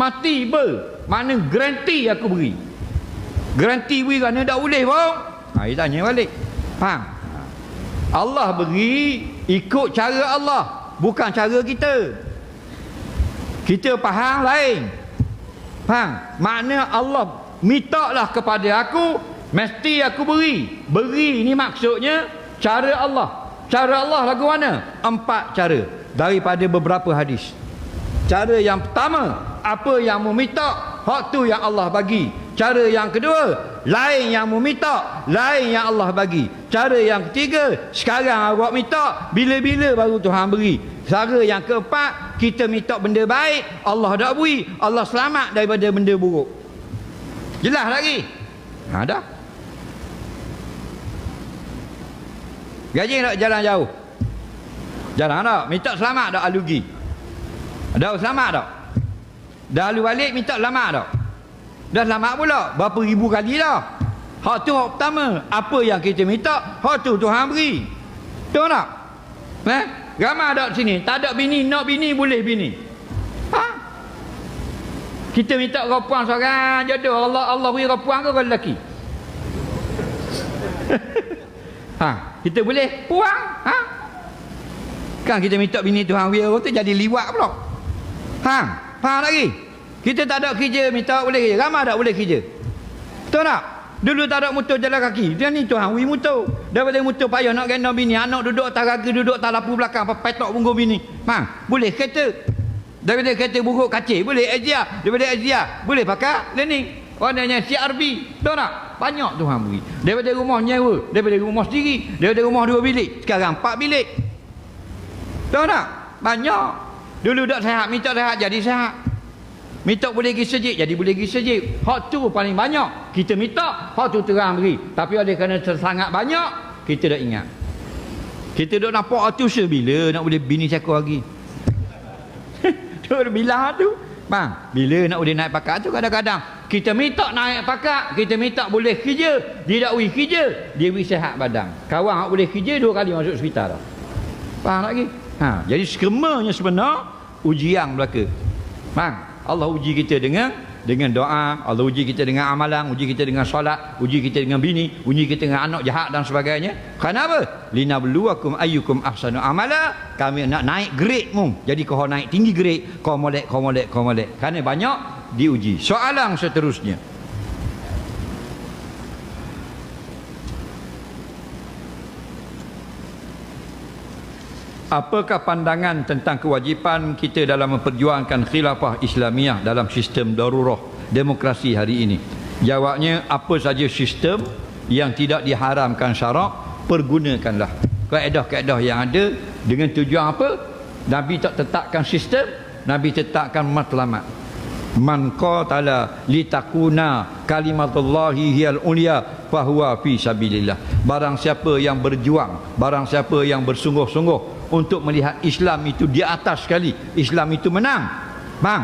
Mati ber. Mana garanti aku beri. Garanti beri kerana tak boleh pun. Ha, dia tanya balik. Faham? Ha. Allah beri ikut cara Allah. Bukan cara kita. Kita faham lain. Faham? Makna Allah minta lah kepada aku. Mesti aku beri. Beri ni maksudnya cara Allah. Cara Allah lagu mana? Empat cara. Daripada beberapa hadis. Cara yang pertama, apa yang meminta, hak tu yang Allah bagi. Cara yang kedua, lain yang meminta, lain yang Allah bagi. Cara yang ketiga, sekarang awak minta, bila-bila baru Tuhan beri. Cara yang keempat, kita minta benda baik, Allah dah beri. Allah selamat daripada benda buruk. Jelas lagi? Ha, dah. Gaji nak jalan jauh? Jalan tak? Minta selamat tak alugi? Dah selamat tak? Dah lalu balik minta selamat tak? Dah selamat pula. Berapa ribu kali dah? Hak tu hak pertama. Apa yang kita minta, hak tu Tuhan beri. Tahu tak? Eh? Ramai ada sini. Tak ada bini, nak bini boleh bini. Ha? Kita minta rapuan seorang jodoh. Allah Allah beri rapuan ke lelaki? ha? Kita boleh puang? Ha? Kan kita minta bini Tuhan beri tu jadi liwat pula. Ha? Faham lagi? Kita tak ada kerja, minta boleh kerja. Ramai tak boleh kerja. Betul tak? Dulu tak ada motor jalan kaki. Dia ni Tuhan, wui motor. Daripada motor payah nak gendong bini. Anak duduk atas kaki, duduk atas lampu belakang. Petok punggung bini. Ha? Boleh kereta. Daripada kereta buruk kacir. Boleh Azia. Daripada Azia. Boleh pakai learning. Warnanya CRB. Tahu tak? Banyak Tuhan beri. Daripada rumah nyewa. Daripada rumah sendiri. Daripada rumah dua bilik. Sekarang empat bilik. Tahu tak? Banyak. Dulu tak sehat. Minta sehat jadi sehat. Minta boleh pergi sejik, jadi boleh pergi sejik. Hak tu paling banyak. Kita minta, hak tu terang beri. Tapi oleh kerana sangat banyak, kita dah ingat. Kita dah nampak hak tu sebila nak boleh bini cakap lagi. tu bilang tu. Bang, bila nak boleh naik pakak tu kadang-kadang. Kita minta naik pakak, kita minta boleh kerja. Dia tak boleh kerja, dia boleh sehat badan. Kawan hak boleh kerja dua kali masuk hospital. Faham lagi? Ha, jadi skemanya sebenar ujian belaka. Bang, Allah uji kita dengan dengan doa, Allah uji kita dengan amalan, uji kita dengan solat, uji kita dengan bini, uji kita dengan anak jahat dan sebagainya. Kenapa? Linabluwakum ayyukum ahsanu amala. Kami nak naik grade mu. Jadi kau naik tinggi grade, kau molek, kau molek, kau molek. Kerana banyak diuji. Soalan seterusnya. Apakah pandangan tentang kewajipan kita dalam memperjuangkan khilafah Islamiah dalam sistem darurah demokrasi hari ini? Jawabnya, apa saja sistem yang tidak diharamkan syarak, pergunakanlah. Kaedah-kaedah yang ada dengan tujuan apa? Nabi tak tetapkan sistem, Nabi tetapkan matlamat. Man qatala litakuna kalimatullahi hiyal ulia fahuwa fi sabilillah. Barang siapa yang berjuang, barang siapa yang bersungguh-sungguh untuk melihat Islam itu di atas sekali Islam itu menang